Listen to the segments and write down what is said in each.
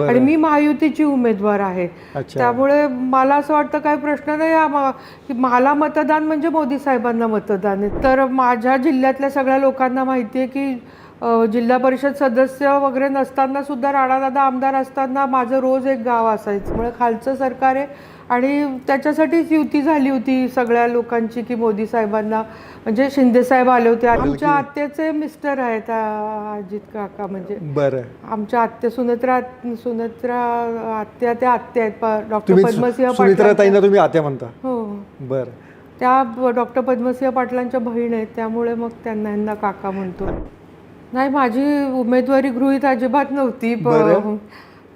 आणि मी महायुतीची उमेदवार आहे. त्यामुळे मला असं वाटतं काही प्रश्न नाही हा मला मतदान म्हणजे मोदी साहेबांना मतदान आहे. तर माझ्या जिल्ह्यातल्या सगळ्या लोकांना माहिती आहे की जिल्हा परिषद सदस्य वगैरे नसताना सुद्धा राणादादा आमदार असताना माझं रोज एक गाव असायचं. त्यामुळे खालचं सरकार आहे आणि त्याच्यासाठीच युती झाली होती सगळ्या लोकांची की मोदी साहेबांना. म्हणजे शिंदे साहेब आले होते. आमच्या आत्याचे मिस्टर आहेत अजित काका म्हणजे. बरं. आमच्या आत्या सुनेत्रा सुनेत्रा आत्या त्या आत्या आहेत डॉक्टर पद्मसिंह तुम्ही आत्या म्हणता. हो. बरं. त्या डॉक्टर पद्मसिंह पाटलांच्या बहीण आहेत त्यामुळे मग त्यांना यांना काका म्हणतो. नाही माझी उमेदवारी गृहीत अजिबात नव्हती प- बरं.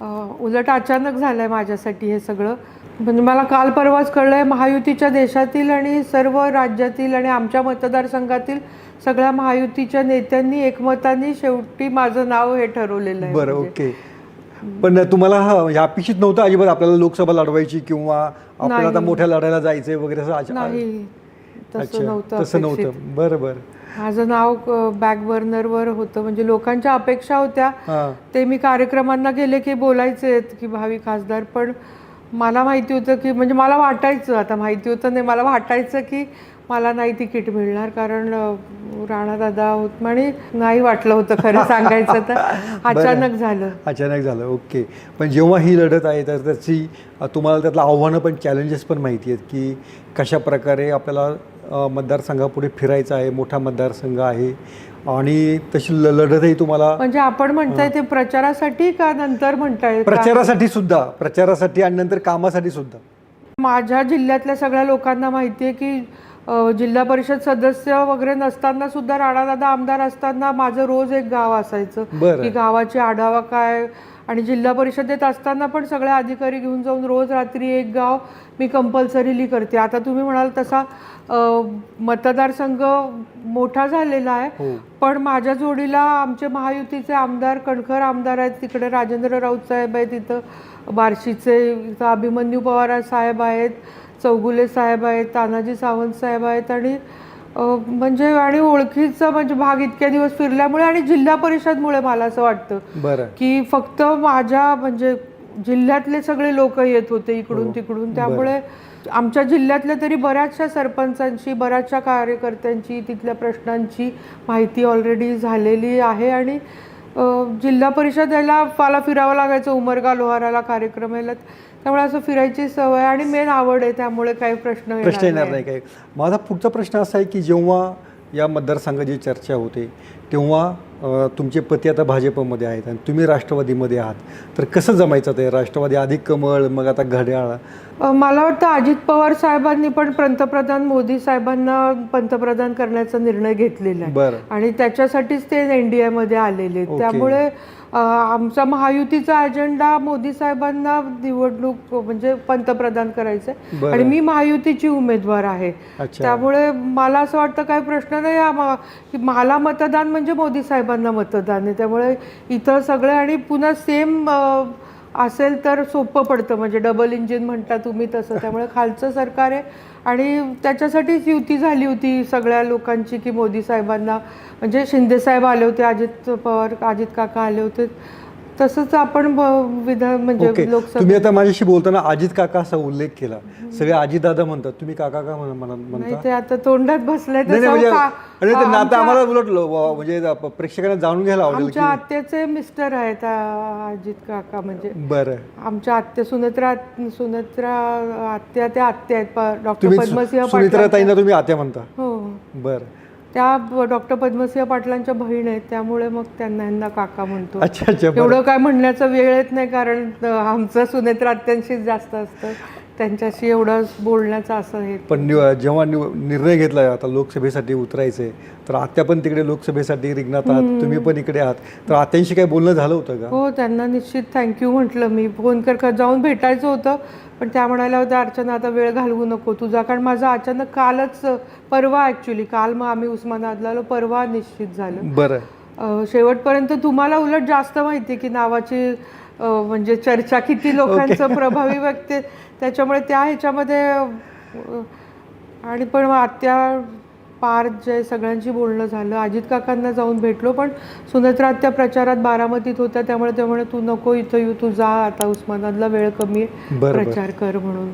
अं, उलट अचानक झालंय माझ्यासाठी हे सगळं म्हणजे मला काल परवाच कळलंय महायुतीच्या देशातील आणि सर्व राज्यातील आणि आमच्या मतदारसंघातील सगळ्या महायुतीच्या नेत्यांनी एकमताने शेवटी माझं नाव हे ठरवलेलं आहे बरं म्हणजे. ओके पण तुम्हाला ह्या अपेक्षित नव्हतं अजिबात आपल्याला लोकसभा लढवायची किंवा आपल्याला आता मोठ्या लढायला जायचंय वगैरे असं नाही तसं नव्हतं तसं. नव्हतं बरं बरं माझं नाव बॅक बर्नरवर होतं. म्हणजे लोकांच्या अपेक्षा होत्या. ते मी कार्यक्रमांना गेले की बोलायचे की भावी खासदार. पण मला माहिती होतं की म्हणजे मला वाटायचं आता माहिती होतं नाही मला वाटायचं की मला नाही तिकीट मिळणार. कारण अं, राणादादा होत आणि नाही वाटलं होतं खरं सांगायचं तर. अचानक झालं. अचानक झालं. ओके. पण जेव्हा ही लढत आहे तर त्याची तुम्हाला त्यातलं आव्हानं पण चॅलेंजेस पण माहिती आहेत की कशा प्रकारे आपल्याला मतदारसंघापुढे फिरायचं आहे मोठा मतदारसंघ आहे आणि तशी ल- लढतही तुम्हाला म्हणजे आपण म्हणताय ते प्रचारासाठी का नंतर म्हणताय का? प्रचारासाठी सुद्धा प्रचारासाठी आणि नंतर कामासाठी सुद्धा माझ्या जिल्ह्यातल्या सगळ्या लोकांना माहिती आहे की अ, जिल्हा परिषद सदस्य वगैरे नसताना सुद्धा राणादादा आमदार असताना माझं रोज एक गाव असायचं बरं. की गावाची आढावा काय आणि जिल्हा परिषदेत असताना पण सगळे अधिकारी घेऊन जाऊन रोज रात्री एक गाव मी कंपल्सरीली करते. आता तुम्ही म्हणाल तसा मतदारसंघ मोठा झालेला आहे. हो. पण माझ्या जोडीला आमचे महायुतीचे आमदार कणखर आमदार आहेत. तिकडे राजेंद्र राऊत साहेब आहेत इथं. बार्शीचे इथं अभिमन्यू पवार साहेब आहेत. चौगुले साहेब आहेत. तानाजी सावंत साहेब आहेत. आणि म्हणजे आणि ओळखीचा म्हणजे भाग इतक्या दिवस फिरल्यामुळे आणि जिल्हा परिषदमुळे मला असं वाटतं बरं. की फक्त माझ्या म्हणजे जिल्ह्यातले सगळे लोक येत होते इकडून तिकडून. त्यामुळे आमच्या जिल्ह्यातल्या तरी बऱ्याचशा सरपंचांची बऱ्याचशा कार्यकर्त्यांची तिथल्या प्रश्नांची माहिती ऑलरेडी झालेली आहे आणि जिल्हा परिषद याला मला फिरावं लागायचं उमरगा लोहाराला कार्यक्रम याला त्यामुळे असं फिरायची सवय आणि मेन आवड आहे त्यामुळे काही प्रश्न प्रश्न येणार नाही काही. माझा पुढचा प्रश्न असा आहे की जेव्हा या मतदारसंघाची चर्चा होते तेव्हा तुमचे पती आता भाजपमध्ये आहेत आणि तुम्ही राष्ट्रवादीमध्ये आहात. तर कसं जमायचं ते? राष्ट्रवादी अधिक कमळ मग आता घड्याळ. मला वाटतं अजित पवार साहेबांनी पण पंतप्रधान मोदी साहेबांना पंतप्रधान करण्याचा निर्णय घेतलेला आहे. आणि त्याच्यासाठीच ते एन डी एमध्ये आलेले. त्यामुळे आमचा महायुतीचा अजेंडा मोदी साहेबांना निवडणूक म्हणजे पंतप्रधान करायचं. आणि मी महायुतीची उमेदवार आहे. त्यामुळे मला असं वाटतं काही प्रश्न नाही. मला मतदान म्हणजे मोदी साहेबांना मतदान आहे. त्यामुळे इथं सगळे आणि पुन्हा सेम असेल तर सोपं पडतं. म्हणजे डबल इंजिन म्हणता तुम्ही तसं. त्यामुळे खालचं सरकार आहे आणि त्याच्यासाठीच युती झाली होती सगळ्या लोकांची की मोदी साहेबांना. म्हणजे शिंदे साहेब आले होते अजित पवार अजित काका आले होते. तसंच आपण विधान म्हणजे लोकसभा तुम्ही आता माझ्याशी बोलताना अजित काका असा उल्लेख केला. सगळे अजित दादा म्हणतात. तुम्ही काका का म्हणता? ते आता तोंडात बसलंय तसं म्हणजे नातं आम्हाला उलट म्हणजे प्रेक्षकांना जाणून घ्यायला आवडेल आमच्या आत्याचे मिस्टर आहेत अजित काका म्हणजे बरं. आमच्या आत्या सुनेत्रा सुनेत्रा आत्या त्या आत्या आहेत डॉक्टर पद्मसिंह सु- सुमित्रा पाटलांच्या ताईंना तुम्ही आत्या म्हणता. हो. बरं. त्या डॉक्टर पद्मसिंह पाटलांच्या बहीण आहेत त्यामुळे मग त्यांना यांना काका म्हणतो अच्छा. एवढं काय म्हणण्याचा वेळ येत नाही कारण आमचं सुनेत्रा आत्यांशीच जास्त असतं त्यांच्याशी एवढं बोलण्याचं असं हे पण निव- जेव्हा निव- निर्णय घेतला आता लोकसभेसाठी उतरायचंय तर आत्या पण तिकडे लोकसभेसाठी रिंगणात आहात तुम्ही पण इकडे आहात. तर आत्यांशी काही बोलणं झालं होतं का? हो त्यांना निश्चित थँक्यू म्हटलं मी. फोन कर का जाऊन भेटायचं होतं पण त्या म्हणाल्या होत्या अर्चना आता वेळ घालवू नको तुझा कारण माझं अचानक कालच परवा ॲक्च्युली काल मग आम्ही उस्मानाबादला आलो परवा निश्चित झालं. बरं. शेवटपर्यंत तुम्हाला उलट जास्त माहिती की नावाची म्हणजे चर्चा किती लोकांचं प्रभावी व्यक्ती. त्याच्यामुळे त्या ह्याच्यामध्ये आणि पण आत्या पार जे सगळ्यांशी बोलणं झालं अजित काकांना जाऊन भेटलो पण सुनेत्रा त्या प्रचारात बारामतीत होत्या त्यामुळे त्यामुळे तू नको इथं येऊ तू जा आता उस्मानाबादला वेळ कमी. प्रचार कर म्हणून